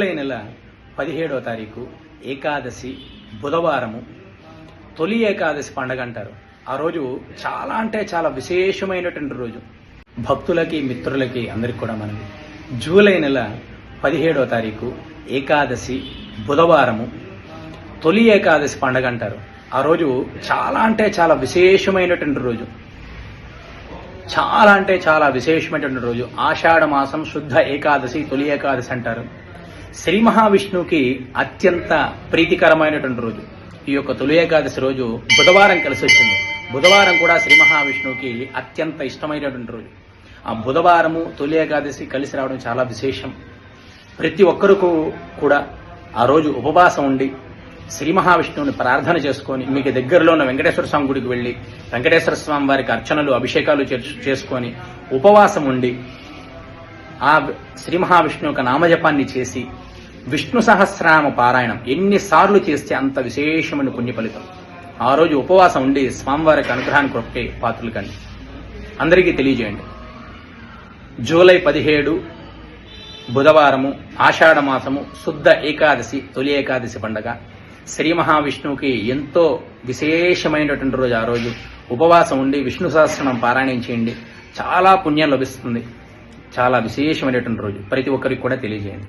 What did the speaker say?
July నెల పదిహేడవ తారీఖు ఏకాదశి బుధవారము. తొలి ఏకాదశి పండగ అంటారు. ఆ రోజు చాలా అంటే చాలా విశేషమైనటువంటి రోజు. భక్తులకి మిత్రులకి అందరికి కూడా మనవి జూలై నెల పదిహేడవ తారీఖు ఏకాదశి బుధవారము. తొలి ఏకాదశి పండగ అంటారు. ఆ రోజు చాలా అంటే చాలా విశేషమైనటువంటి రోజు. చాలా అంటే చాలా విశేషమైనటువంటి రోజు. ఆషాఢ మాసం శుద్ధ ఏకాదశి తొలి ఏకాదశి అంటారు. శ్రీ మహావిష్ణువుకి అత్యంత ప్రీతికరమైనటువంటి రోజు. ఈ యొక్క తొలి ఏకాదశి రోజు బుధవారం కలిసి వచ్చింది. బుధవారం కూడా శ్రీ మహావిష్ణువుకి అత్యంత ఇష్టమైనటువంటి రోజు. ఆ బుధవారము తొలి ఏకాదశి కలిసి రావడం చాలా విశేషం. ప్రతి ఒక్కరికి కూడా ఆ రోజు ఉపవాసం ఉండి శ్రీ మహావిష్ణువుని ప్రార్థన చేసుకొని మీకు దగ్గరలో ఉన్న వెంకటేశ్వర స్వామి గుడికి వెళ్ళి వెంకటేశ్వర స్వామి వారికి అర్చనలు అభిషేకాలు చేసుకొని ఉపవాసం ఉండి ఆ శ్రీ మహావిష్ణు యొక్క నామజపాన్ని చేసి విష్ణు సహస్రనామ పారాయణం ఎన్నిసార్లు చేస్తే అంత విశేషమైన పుణ్య ఫలితం ఆ రోజు ఉపవాసం ఉండి స్వామివారికి అనుగ్రహాన్ని కొరకే పాత్రలు కండి అందరికీ తెలియజేయండి. జూలై పదిహేడు బుధవారము ఆషాఢ మాసము శుద్ధ ఏకాదశి తొలి ఏకాదశి పండగ. శ్రీ మహావిష్ణువుకి ఎంతో విశేషమైనటువంటి రోజు ఆ రోజు. ఉపవాసం ఉండి విష్ణు సహస్రనం పారాయణం చేయండి. చాలా పుణ్యం లభిస్తుంది. చాలా విశేషమైనటువంటి రోజు. ప్రతి ఒక్కరికి కూడా తెలియజేయండి.